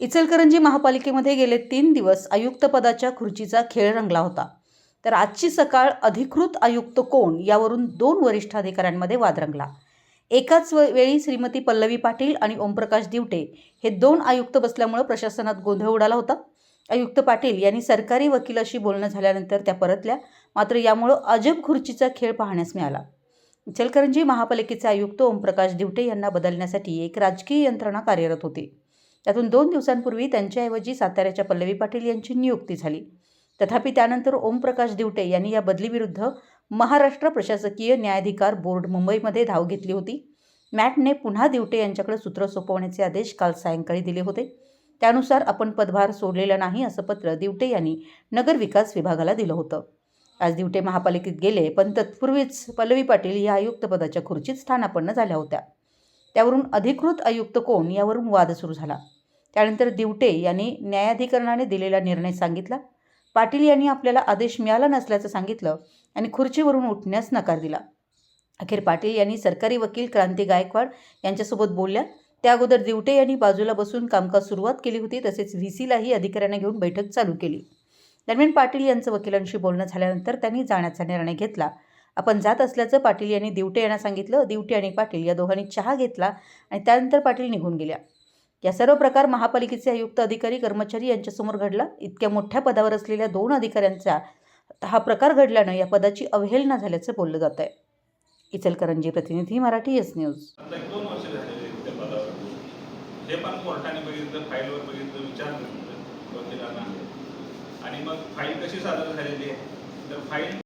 इचलकरंजी महापालिकेमध्ये गेले तीन दिवस आयुक्तपदाच्या खुर्चीचा खेळ रंगला होता. तर आजची सकाळ अधिकृत आयुक्त कोण यावरून दोन वरिष्ठ अधिकाऱ्यांमध्ये वाद रंगला. एकाच वेळी श्रीमती पल्लवी पाटील आणि ओमप्रकाश दिवटे हे दोन आयुक्त बसल्यामुळे प्रशासनात गोंधळ उडाला होता. आयुक्त पाटील यांनी सरकारी वकिलाशी बोलणं झाल्यानंतर त्या परतल्या. मात्र यामुळं अजब खुर्चीचा खेळ पाहण्यास मिळाला. इचलकरंजी महापालिकेचे आयुक्त ओमप्रकाश दिवटे यांना बदलण्यासाठी एक राजकीय यंत्रणा कार्यरत होती. त्यातून दोन दिवसांपूर्वी त्यांच्याऐवजी साताऱ्याच्या पल्लवी पाटील यांची नियुक्ती झाली. तथापि त्यानंतर ओमप्रकाश दिवटे यांनी या बदलीविरुद्ध महाराष्ट्र प्रशासकीय न्यायाधिकार बोर्ड मुंबईमध्ये धाव घेतली होती. मॅटने पुन्हा दिवटे यांच्याकडे सूत्र सोपवण्याचे आदेश काल सायंकाळी दिले होते. त्यानुसार आपण पदभार सोडलेला नाही असं पत्र दिवटे यांनी नगरविकास विभागाला दिलं होतं. आज दिवटे महापालिकेत गेले पण तत्पूर्वीच पल्लवी पाटील या आयुक्तपदाच्या खुर्चीत स्थानापन्न झाल्या होत्या. त्यावरून अधिकृत आयुक्त कोण यावरून वाद सुरू झाला. त्यानंतर दिवटे यांनी न्यायाधिकरणाने दिलेला निर्णय सांगितला. पाटील यांनी आपल्याला आदेश मिळाला नसल्याचं सांगितलं आणि खुर्चीवरून उठण्यास नकार दिला. अखेर पाटील यांनी सरकारी वकील क्रांती गायकवाड यांच्यासोबत बोलल्या. त्या अगोदर दिवटे यांनी बाजूला बसून कामकाज सुरुवात केली होती तसेच व्ही सीलाही अधिकाऱ्यांना घेऊन बैठक चालू केली. दरम्यान पाटील यांचं वकिलांशी बोलणं झाल्यानंतर त्यांनी जाण्याचा निर्णय घेतला. आपण जात असल्याचं पाटील यांनी दिवटे यांना सांगितलं. दिवटे आणि पाटील या दोघांनी चहा घेतला आणि त्यानंतर पाटील निघून गेल्या. या सर्व प्रकार महापालिकेचे आयुक्त अधिकारी कर्मचारी यांच्यासमोर घडला. इतक्या मोठ्या पदावर असलेल्या दोन अधिकाऱ्यांचा हा प्रकार घडल्यानं या पदाची अवहेलना झाल्याचं बोललं जात आहे इचलकरंजी प्रतिनिधी मराठी एस न्यूज. ते पण कोर्टाने बघितलं फाईलवर बघितलं विचार आणि मग फाईल कशी सादर झालेली आहे? तर फाईल